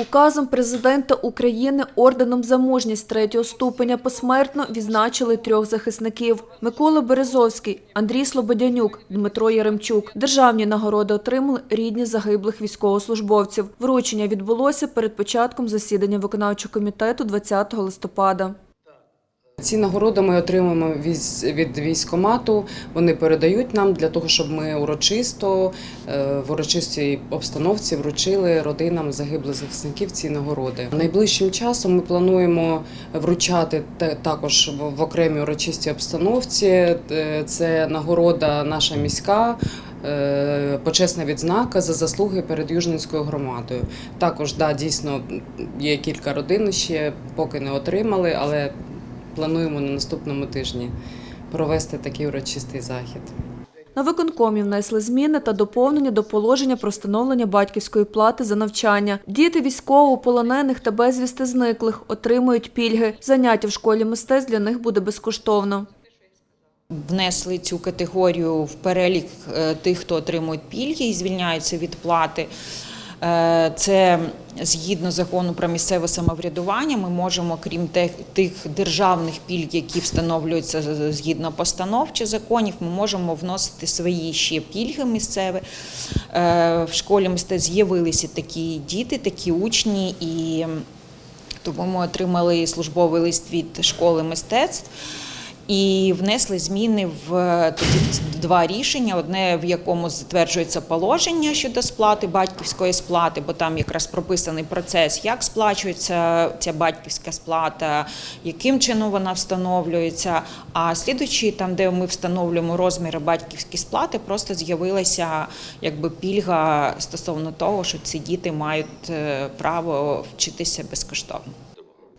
Указом президента України орденом за мужність третього ступеня посмертно відзначили трьох захисників: Микола Березовський, Андрій Слободянюк, Дмитро Яремчук. Державні нагороди отримали рідні загиблих військовослужбовців. Вручення відбулося перед початком засідання виконавчого комітету 20 листопада. Ці нагороди ми отримуємо від військомату. Вони передають нам для того, щоб ми урочисто е, в урочистій обстановці вручили родинам загиблих захисників ці нагороди. Найближчим часом ми плануємо вручати також в- в окремій урочистій обстановці. Е, Це нагорода наша міська. е, Почесна відзнака за заслуги перед Южненською громадою. Також да, дійсно є кілька родин ще поки не отримали, але плануємо на наступному тижні провести такий урочистий захід. На виконкомі внесли зміни та доповнення до положення про встановлення батьківської плати за навчання. Діти військовополонених та безвісти зниклих отримують пільги. Заняття в школі мистецтв для них буде безкоштовно. внесли цю категорію в перелік е, тих, хто отримують пільги і звільняються від плати. Е, Це згідно закону про місцеве самоврядування. Ми можемо, крім тих державних пільг, які встановлюються згідно постанов чи законів, ми можемо вносити свої ще пільги місцеві. Е, В школі мистецтв з'явилися такі діти, такі учні і. Тому ми отримали службовий лист від школи мистецтв і внесли зміни в тоді два рішення: одне в якому затверджується положення щодо сплати батьківської сплати, бо там якраз прописаний процес, як сплачується ця батьківська сплата, яким чином вона встановлюється. А слідуючи, там, де ми встановлюємо розміри батьківської сплати, просто з'явилася якби пільга стосовно того, що ці діти мають е, право вчитися безкоштовно.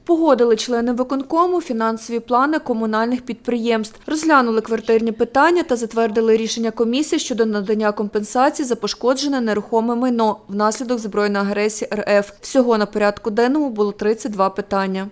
Погодили члени виконкому фінансові плани комунальних підприємств, розглянули квартирні питання та затвердили рішення комісії щодо надання компенсації за пошкоджене нерухоме майно внаслідок збройної агресії РФ. Всього на порядку денному було 32 питання.